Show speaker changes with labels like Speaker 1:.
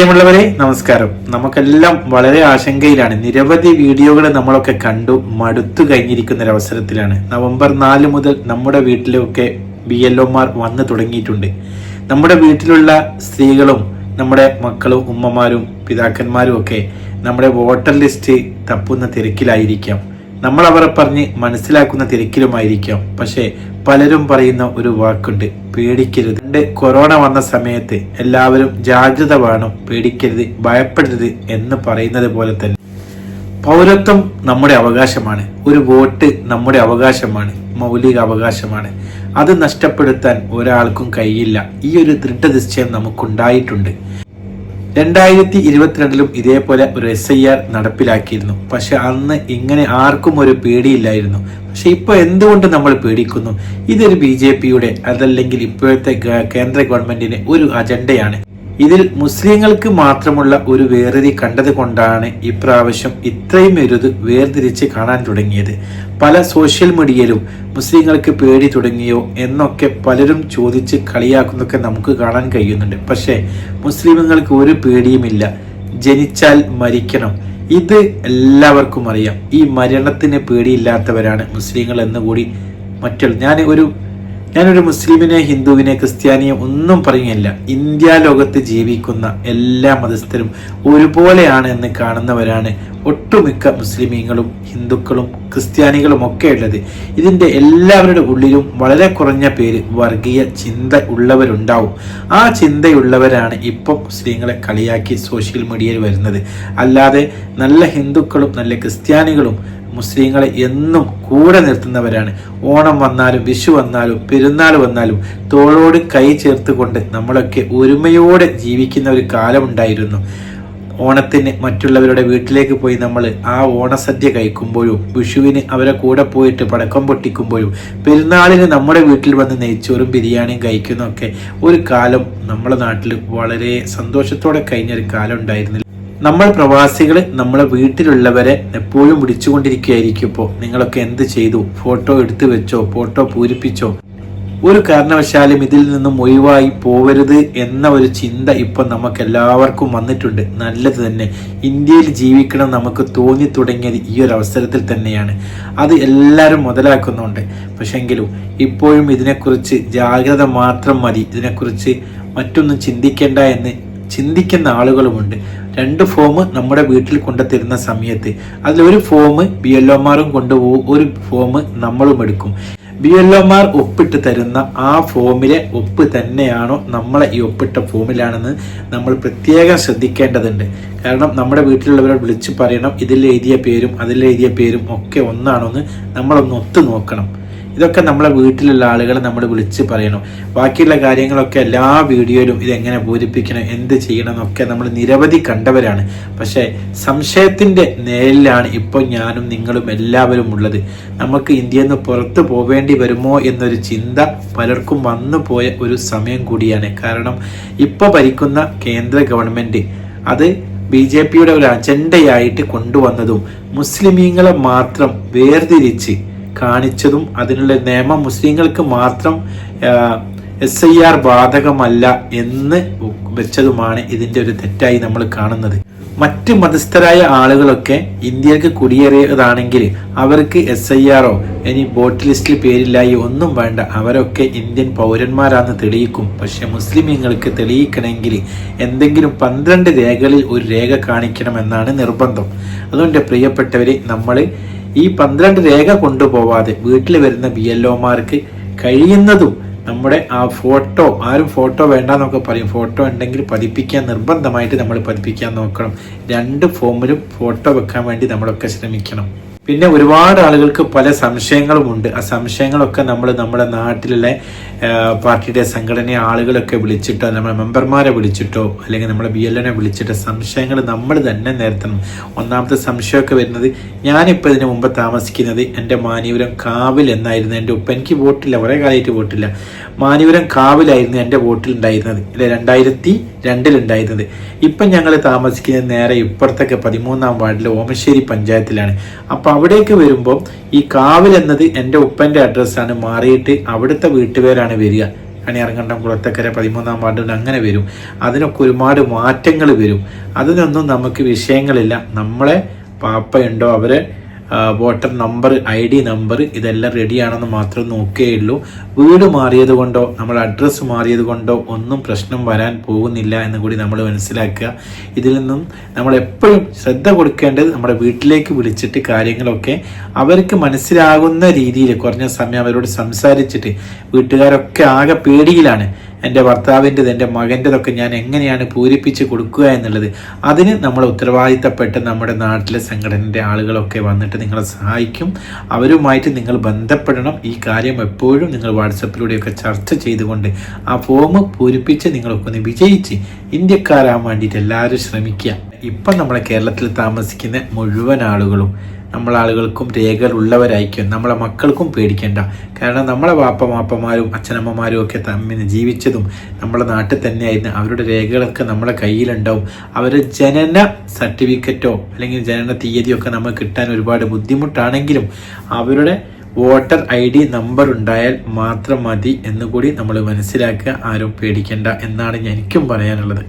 Speaker 1: പ്രിയമുള്ളവരെ നമസ്കാരം. നമുക്കെല്ലാം വളരെ ആശങ്കയിലാണ്. നിരവധി വീഡിയോകൾ നമ്മളൊക്കെ കണ്ടു മടുത്തു കഴിഞ്ഞിരിക്കുന്ന ഒരു അവസരത്തിലാണ് നവംബർ നാല് മുതൽ നമ്മുടെ വീട്ടിലൊക്കെ ബി എൽ ഒമാർ വന്നു തുടങ്ങിയിട്ടുണ്ട്. നമ്മുടെ വീട്ടിലുള്ള സ്ത്രീകളും നമ്മുടെ മക്കളും ഉമ്മമാരും പിതാക്കന്മാരും ഒക്കെ നമ്മുടെ വോട്ടർ ലിസ്റ്റ് തപ്പുന്ന തിരക്കിലായിരിക്കാം. നമ്മൾ അവരെ പറഞ്ഞ് മനസ്സിലാക്കുന്ന തിരക്കിലുമായിരിക്കാം. പക്ഷേ പലരും പറയുന്ന ഒരു വാക്കുണ്ട് പേടിക്കരുത്. പണ്ട് കൊറോണ വന്ന സമയത്ത് എല്ലാവരും ജാഗ്രത വേണം പേടിക്കരുത് ഭയപ്പെടരുത് എന്ന് പറയുന്നത് പോലെ തന്നെ. പൗരത്വം നമ്മുടെ അവകാശമാണ്. ഒരു വോട്ട് നമ്മുടെ അവകാശമാണ്. മൗലിക അവകാശമാണ്. അത് നഷ്ടപ്പെടുത്താൻ ഒരാൾക്കും കഴിയില്ല. ഈ ഒരു ദൃഢനിശ്ചയം നമുക്കുണ്ടായിട്ടുണ്ട്. രണ്ടായിരത്തി ഇരുപത്തിരണ്ടിലും ഇതേപോലെ ഒരു എസ് ഐ ആർ നടപ്പിലാക്കിയിരുന്നു. പക്ഷെ അന്ന് ഇങ്ങനെ ആർക്കും ഒരു പേടിയില്ലായിരുന്നു. പക്ഷെ ഇപ്പൊ എന്തുകൊണ്ട് നമ്മൾ പേടിക്കുന്നു? ഇതൊരു ബി ജെ പിയുടെ അതല്ലെങ്കിൽ ഇപ്പോഴത്തെ കേന്ദ്ര ഗവൺമെന്റിന്റെ ഒരു അജണ്ടയാണ്. ഇതിൽ മുസ്ലിങ്ങൾക്ക് മാത്രമുള്ള ഒരു വേർതിരി കണ്ടത് കൊണ്ടാണ് ഇപ്രാവശ്യം ഇത്രയും എരുത് വേർതിരിച്ച് കാണാൻ തുടങ്ങിയത്. പല സോഷ്യൽ മീഡിയയിലും മുസ്ലിങ്ങൾക്ക് പേടി തുടങ്ങിയോ എന്നൊക്കെ പലരും ചോദിച്ച് കളിയാക്കുന്നൊക്കെ നമുക്ക് കാണാൻ കഴിയുന്നുണ്ട്. പക്ഷേ മുസ്ലിമുകൾക്ക് ഒരു പേടിയുമില്ല. ജനിച്ചാൽ മരിക്കണം. ഇത് എല്ലാവർക്കും അറിയാം. ഈ മരണത്തിന് പേടിയില്ലാത്തവരാണ് മുസ്ലിങ്ങൾ എന്നുകൂടി മറ്റുള്ള ഞാൻ ഒരു ഞാനൊരു മുസ്ലിമിനെ ഹിന്ദുവിനെ ക്രിസ്ത്യാനിയെ ഒന്നും പറയുകയില്ല. ഇന്ത്യ ലോകത്ത് ജീവിക്കുന്ന എല്ലാ മതസ്ഥരും ഒരുപോലെയാണ് എന്ന് കാണുന്നവരാണ് ഒട്ടുമിക്ക മുസ്ലിമീങ്ങളും ഹിന്ദുക്കളും ക്രിസ്ത്യാനികളും ഒക്കെ ഉള്ളത്. ഇതിന്റെ എല്ലാവരുടെ ഉള്ളിലും വളരെ കുറഞ്ഞ പേര് വർഗീയ ചിന്ത ഉള്ളവരുണ്ടാവും. ആ ചിന്തയുള്ളവരാണ് ഇപ്പം മുസ്ലിങ്ങളെ കളിയാക്കി സോഷ്യൽ മീഡിയയിൽ വരുന്നത്. അല്ലാതെ നല്ല ഹിന്ദുക്കളും നല്ല ക്രിസ്ത്യാനികളും മുസ്ലിങ്ങളെ എന്നും കൂടെ നിർത്തുന്നവരാണ്. ഓണം വന്നാലും വിഷു വന്നാലും പെരുന്നാൾ വന്നാലും തോളോട് കൈ ചേർത്തുകൊണ്ട് നമ്മളൊക്കെ ഒരുമയോടെ ജീവിക്കുന്ന ഒരു കാലമുണ്ടായിരുന്നു ഓണത്തിന് മറ്റുള്ളവരുടെ വീട്ടിലേക്ക് പോയി നമ്മൾ ആ ഓണസദ്യ കഴിക്കുമ്പോഴും വിഷുവിന് അവരെ കൂടെ പോയിട്ട് പടക്കം പൊട്ടിക്കുമ്പോഴും പെരുന്നാളിന് നമ്മുടെ വീട്ടിൽ വന്ന് നെയ്ച്ചോറും ബിരിയാണിയും കഴിക്കുന്നൊക്കെ ഒരു കാലം നമ്മുടെ നാട്ടിൽ വളരെ സന്തോഷത്തോടെ കഴിഞ്ഞ ഒരു കാലം ഉണ്ടായിരുന്നില്ല നമ്മൾ പ്രവാസികൾ നമ്മളെ വീട്ടിലുള്ളവരെ എപ്പോഴും വിളിച്ചുകൊണ്ടിരിക്കുകയായിരിക്കും ഇപ്പോൾ നിങ്ങളൊക്കെ എന്ത് ചെയ്തു? ഫോട്ടോ എടുത്തു വെച്ചോ? ഫോട്ടോ പൂരിപ്പിച്ചോ? ഒരു കാരണവശാലും ഇതിൽ നിന്നും ഒഴിവായി പോവരുത് എന്ന ഒരു ചിന്ത ഇപ്പം നമുക്ക് എല്ലാവർക്കും വന്നിട്ടുണ്ട്. നല്ലത് തന്നെ. ഇന്ത്യയിൽ ജീവിക്കണം നമുക്ക് തോന്നി തുടങ്ങിയത് ഈ ഒരു അവസരത്തിൽ തന്നെയാണ്. അത് എല്ലാവരും മുതലാക്കുന്നുണ്ട്. പക്ഷെങ്കിലും ഇപ്പോഴും ഇതിനെക്കുറിച്ച് ജാഗ്രത മാത്രം മതി. ഇതിനെക്കുറിച്ച് മറ്റൊന്നും ചിന്തിക്കേണ്ട എന്ന് ചിന്തിക്കുന്ന ആളുകളുമുണ്ട്. രണ്ട് ഫോം നമ്മുടെ വീട്ടിൽ കൊണ്ടുതരുന്ന സമയത്ത്. അതിലൊരു ഫോം ബി എൽ കൊണ്ടുപോകും ഒരു ഫോം നമ്മളും എടുക്കും. ബി എൽ ഒപ്പിട്ട് തരുന്ന ആ ഫോമിലെ ഒപ്പ് തന്നെയാണോ നമ്മളെ ഈ ഒപ്പിട്ട ഫോമിലാണെന്ന് നമ്മൾ പ്രത്യേകം ശ്രദ്ധിക്കേണ്ടതുണ്ട്. കാരണം നമ്മുടെ വീട്ടിലുള്ളവരോട് വിളിച്ചു പറയണം ഇതിൽ എഴുതിയ പേരും അതിൽ എഴുതിയ പേരും ഒക്കെ ഒന്നാണോ എന്ന് നമ്മളൊന്ന് ഒത്തു നോക്കണം. ഇതൊക്കെ നമ്മളെ വീട്ടിലുള്ള ആളുകളെ നമ്മൾ വിളിച്ച് പറയണം. ബാക്കിയുള്ള കാര്യങ്ങളൊക്കെ എല്ലാ വീഡിയോയിലും ഇതെങ്ങനെ പൂരിപ്പിക്കണം എന്ത് ചെയ്യണം എന്നൊക്കെ നമ്മൾ നിരവധി കണ്ടവരാണ്. പക്ഷേ സംശയത്തിന്റെ നേരിലാണ് ഇപ്പോൾ ഞാനും നിങ്ങളും എല്ലാവരും ഉള്ളത്. നമുക്ക് ഇന്ത്യയിൽ നിന്ന് പുറത്തു പോവേണ്ടി വരുമോ എന്നൊരു ചിന്ത പലർക്കും വന്നു പോയ ഒരു സമയം കൂടിയാണ്. കാരണം ഇപ്പോൾ ഭരിക്കുന്ന കേന്ദ്ര ഗവൺമെന്റ് അത് ബി ജെ പിയുടെ ഒരു അജണ്ടയായിട്ട് കൊണ്ടുവന്നതും മുസ്ലിമീങ്ങളെ മാത്രം വേർതിരിച്ച് കാണിച്ചതും അതിനുള്ള നിയമം മുസ്ലിങ്ങൾക്ക് മാത്രം എസ് ഐ ആർ ബാധകമല്ല എന്ന് വെച്ചതുമാണ് ഇതിന്റെ ഒരു തെറ്റായി നമ്മൾ കാണുന്നത്. മറ്റ് മതസ്ഥരായ ആളുകളൊക്കെ ഇന്ത്യയ്ക്ക് കുടിയേറിയതാണെങ്കിൽ അവർക്ക് എസ് ഐ ആറോ ഇനി ബോട്ട് ലിസ്റ്റിൽ പേരില്ലായി ഒന്നും വേണ്ട അവരൊക്കെ ഇന്ത്യൻ പൗരന്മാരാണെന്ന് തെളിയിക്കും. പക്ഷെ മുസ്ലിമീങ്ങൾക്ക് തെളിയിക്കണമെങ്കിൽ എന്തെങ്കിലും പന്ത്രണ്ട് രേഖകളിൽ ഒരു രേഖ കാണിക്കണമെന്നാണ് നിർബന്ധം. അതുകൊണ്ട് പ്രിയപ്പെട്ടവരെ നമ്മൾ ഈ പന്ത്രണ്ട് രേഖ കൊണ്ടുപോവാതെ വീട്ടിൽ വരുന്ന ബി എൽ ഒമാർക്ക് കഴിയുന്നതും നമ്മുടെ ആ ഫോട്ടോ ആരും ഫോട്ടോ വേണ്ട എന്നൊക്കെ പറയും. ഫോട്ടോ ഉണ്ടെങ്കിൽ പതിപ്പിക്കാൻ നിർബന്ധമായിട്ട് നമ്മൾ പതിപ്പിക്കാൻ നോക്കണം. രണ്ട് ഫോമിലും ഫോട്ടോ വെക്കാൻ വേണ്ടി നമ്മളൊക്കെ ശ്രമിക്കണം. പിന്നെ ഒരുപാട് ആളുകൾക്ക് പല സംശയങ്ങളുമുണ്ട് ആ സംശയങ്ങളൊക്കെ നമ്മൾ നമ്മുടെ നാട്ടിലുള്ള പാർട്ടിയുടെ സംഘടനയെ ആളുകളൊക്കെ വിളിച്ചിട്ടോ നമ്മുടെ മെമ്പർമാരെ വിളിച്ചിട്ടോ അല്ലെങ്കിൽ നമ്മുടെ ബി എൽ എനെ വിളിച്ചിട്ടോ സംശയങ്ങൾ നമ്മൾ തന്നെ നിരത്തണം ഒന്നാമത്തെ സംശയമൊക്കെ വരുന്നത് ഞാനിപ്പോൾ ഇതിന് മുമ്പ് താമസിക്കുന്നത് എന്റെ മാനീപുരം കാവിൽ എന്നായിരുന്നു. എന്റെ ഉപ്പ എനിക്ക് വോട്ടില്ല കുറേ കാലമായിട്ട് വോട്ടില്ല. മാനീപുരം കാവിലായിരുന്നു എന്റെ ബോട്ടിൽ ഉണ്ടായിരുന്നത് അല്ലെ? രണ്ടായിരത്തി രണ്ടിലുണ്ടായിരുന്നത്. ഇപ്പം ഞങ്ങൾ താമസിക്കുന്നത് നേരെ ഇപ്പുറത്തൊക്കെ പതിമൂന്നാം വാർഡിലെ ഓമശ്ശേരി പഞ്ചായത്തിലാണ്. അപ്പോൾ അവിടേക്ക് വരുമ്പോൾ ഈ കാവിൽ എന്നത് എന്റെ ഉപ്പന്റെ അഡ്രസ്സാണ്. മാറിയിട്ട് അവിടുത്തെ വീട്ടുപേരാണ് വരിക. കണിയറങ്ങണ്ടം കുളത്തക്കര പതിമൂന്നാം വാർഡിൽ അങ്ങനെ വരും. അതിനൊക്കെ ഒരുപാട് മാറ്റങ്ങൾ വരും. അതിനൊന്നും നമുക്ക് വിഷയങ്ങളില്ല. നമ്മളെ പാപ്പയുണ്ടോ അവരെ voter number I D number ഇതെല്ലാം റെഡിയാണെന്ന് മാത്രം നോക്കുകയുള്ളൂ. വീട് മാറിയത് കൊണ്ടോ നമ്മൾ അഡ്രസ്സ് മാറിയത് കൊണ്ടോ ഒന്നും പ്രശ്നം വരാൻ പോകുന്നില്ല എന്ന് കൂടി നമ്മൾ മനസ്സിലാക്കുക. ഇതിൽ നിന്നും നമ്മൾ എപ്പോഴും ശ്രദ്ധ കൊടുക്കേണ്ടത് നമ്മുടെ വീട്ടിലേക്ക് വിളിച്ചിട്ട് കാര്യങ്ങളൊക്കെ അവർക്ക് മനസ്സിലാകുന്ന രീതിയിൽ കുറഞ്ഞ സമയം അവരോട് സംസാരിച്ചിട്ട് വീട്ടുകാരൊക്കെ ആകെ പേടിയിലാണ്. എന്റെ ഭർത്താവിന്റെത് എന്റെ മകന്റെതൊക്കെ ഞാൻ എങ്ങനെയാണ് പൂരിപ്പിച്ച് കൊടുക്കുക എന്നുള്ളത് അതിന് നമ്മൾ ഉത്തരവാദിത്തപ്പെട്ട് നമ്മുടെ നാട്ടിലെ സംഘടനയുടെ ആളുകളൊക്കെ വന്നിട്ട് നിങ്ങളെ സഹായിക്കും. അവരുമായിട്ട് നിങ്ങൾ ബന്ധപ്പെടണം. ഈ കാര്യം എപ്പോഴും നിങ്ങൾ വാട്സപ്പിലൂടെയൊക്കെ ചർച്ച ചെയ്തുകൊണ്ട് ആ ഫോം പൂരിപ്പിച്ച് നിങ്ങളൊക്കെ ഒന്ന് വിജയിച്ച് ഇന്ത്യക്കാരാൻ വേണ്ടിയിട്ട് എല്ലാവരും ശ്രമിക്കുക. ഇപ്പം നമ്മളെ കേരളത്തിൽ താമസിക്കുന്ന മുഴുവൻ ആളുകളും നമ്മളെ ആളുകൾക്കും രേഖകളുള്ളവരായിരിക്കും. നമ്മളെ മക്കൾക്കും പേടിക്കേണ്ട. കാരണം നമ്മളെ വാപ്പ മാപ്പമാരും അച്ഛനമ്മമാരും ഒക്കെ തമ്മിൽ ജീവിച്ചതും നമ്മളെ നാട്ടിൽ തന്നെയായിരുന്നു. അവരുടെ രേഖകളൊക്കെ നമ്മളെ കയ്യിലുണ്ടാവും. അവരുടെ ജനന സർട്ടിഫിക്കറ്റോ അല്ലെങ്കിൽ ജനന തീയതിയോ ഒക്കെ നമുക്ക് കിട്ടാൻ ഒരുപാട് ബുദ്ധിമുട്ടാണെങ്കിലും അവരുടെ വോട്ടർ ഐ ഡി നമ്പർ ഉണ്ടായാൽ മാത്രം മതി എന്നുകൂടി നമ്മൾ മനസ്സിലാക്കുക. ആരും പേടിക്കേണ്ട എന്നാണ് എനിക്കും പറയാനുള്ളത്.